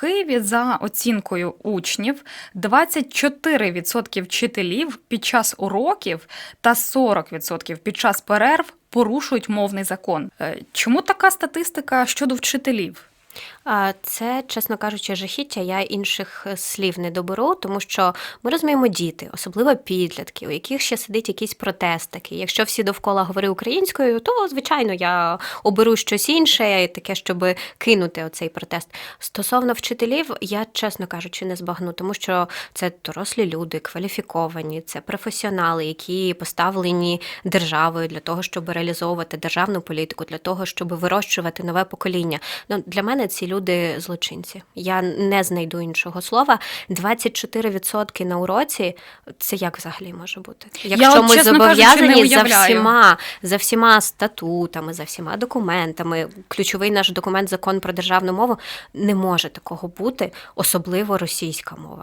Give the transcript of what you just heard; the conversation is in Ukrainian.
Києві за оцінкою учнів 24% вчителів під час уроків та 40% під час перерв порушують мовний закон. Е, Чому така статистика щодо вчителів? Це, чесно кажучи, жахіття. Я інших е, слів не доберу, тому що ми розуміємо діти, особливо підлітки, у яких ще сидить якийсь протест такий. Якщо всі довкола говорять українською, то звичайно я оберу щось інше, таке, щоб кинути оцей протест. Стосовно вчителів, я чесно кажучи, не збагну, тому що це дорослі люди, кваліфіковані, це професіонали, які поставлені державою для того, щоб реалізовувати державну політику, для того, щоб вирощувати нове покоління. Ну для мене ці люди злочинці. Я не знайду іншого слова. 24% на уроці це як взагалі може бути? Якщо от, ми зобов'язані кажучи, зобов'язані за всіма, за всіма статутами, за всіма документами, ключовий наш документ закон про державну мову не може такого бути, особливо російська мова.